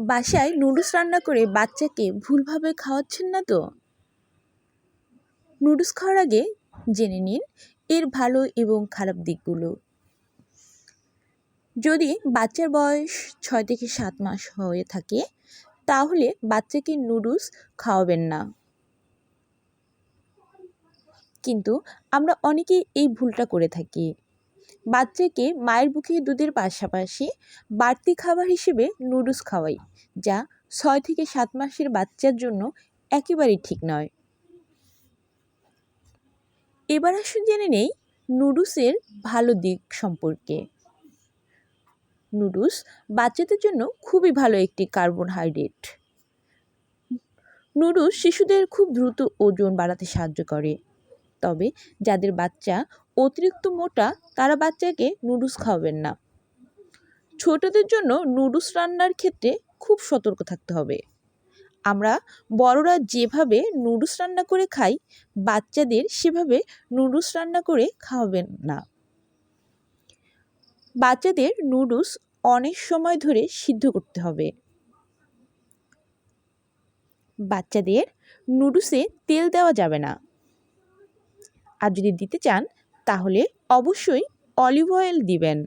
বাসায় নুডলস রান্না করে বাচ্চাকে ভুলভাবে খাওয়াচ্ছেন না তো? নুডলস খাওয়ার আগে জেনে নিন এর ভালো এবং খারাপ দিকগুলো। যদি বাচ্চার বয়স ছয় থেকে সাত মাস হয়ে থাকে, তাহলে বাচ্চাকে নুডলস খাওয়াবেন না। কিন্তু আমরা অনেকেই এই ভুলটা করে থাকি। বাচ্চাকে মায়ের বুকে দুধের পাশাপাশি বাড়তি খাবার হিসেবে নুডলস খাওয়াই, যা ছয় থেকে সাত মাসের বাচ্চার জন্য একেবারেই ঠিক নয়। এবার আসুন জেনে নেই নুডলসের ভালো দিক সম্পর্কে। নুডলস বাচ্চাদের জন্য খুবই ভালো একটি কার্বোহাইড্রেট। নুডলস শিশুদের খুব দ্রুত ওজন বাড়াতে সাহায্য করে। তবে যাদের বাচ্চা অতিরিক্ত মোটা, তারা বাচ্চাকে নুডলস খাওয়াবেন না। ছোটদের জন্য নুডলস রান্নার ক্ষেত্রে খুব সতর্ক থাকতে হবে। আমরা বড়রা যেভাবে নুডলস রান্না করে খাই, বাচ্চাদের সেভাবে নুডলস রান্না করে খাওয়াবেন না। বাচ্চাদের নুডলস অনেক সময় ধরে সিদ্ধ করতে হবে। বাচ্চাদের নুডলসে তেল দেওয়া যাবে না। আর যদি দিতে চান, তাহলে অবশ্যই অলিভ অয়েল দিবেন।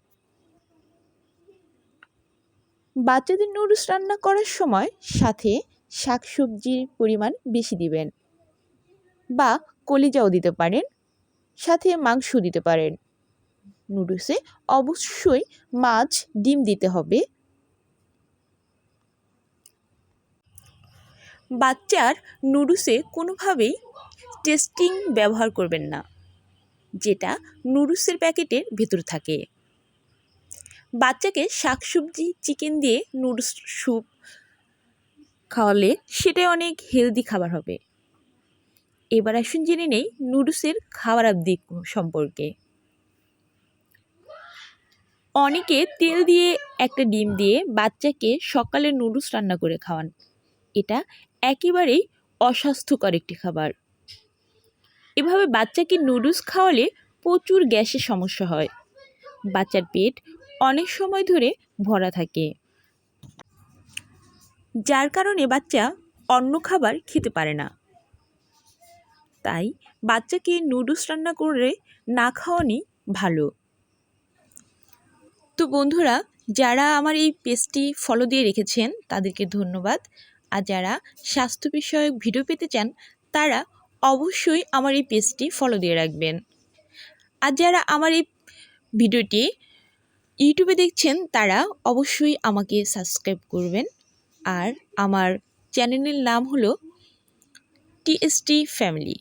বাচ্চাদের নুডলস রান্না করার সময় সাথে শাকসবজির পরিমাণ বেশি দিবেন বা কলিজাও দিতে পারেন, সাথে মাংস দিতে পারেন। নুডলসে অবশ্যই মাছ, ডিম দিতে হবে। বাচ্চার নুডলসে কোনোভাবেই টেস্টিং ব্যবহার করবেন না, যেটা নুডলসের প্যাকেটের ভেতর থাকে। বাচ্চাকে শাকসবজি, চিকেন দিয়ে নুডলস স্যুপ খাওয়ালে সেটাই অনেক হেলদি খাবার হবে। এবার আসুন জেনে নেই নুডলসের খাবার দিক সম্পর্কে। অনেকে তেল দিয়ে একটা ডিম দিয়ে বাচ্চাকে সকালে নুডলস রান্না করে খাওয়ান। এটা একেবারেই অস্বাস্থ্যকর একটি খাবার। এভাবে বাচ্চাকে নুডলস খাওয়ালে প্রচুর গ্যাসের সমস্যা হয়। বাচ্চার পেট অনেক সময় ধরে ভরা থাকে। যার কারণে বাচ্চা অন্য খাবার খেতে পারে না। তাই বাচ্চাকে নুডলস রান্না করে না খাওয়ানি ভালো। তো বন্ধুরা, যারা আমার এই পেজটি ফলো দিয়ে রেখেছেন, তাদেরকে ধন্যবাদ। আর যারা স্বাস্থ্য বিষয়ক ভিডিও পেতে চান, তারা অবশ্যই আমার এই পেজটি ফলো দিয়ে রাখবেন। আর যারা আমার এই ভিডিওটি ইউটিউবে দেখছেন, তারা অবশ্যই আমাকে সাবস্ক্রাইব করবেন। আর আমার চ্যানেলের নাম হলো টিএসটি ফ্যামিলি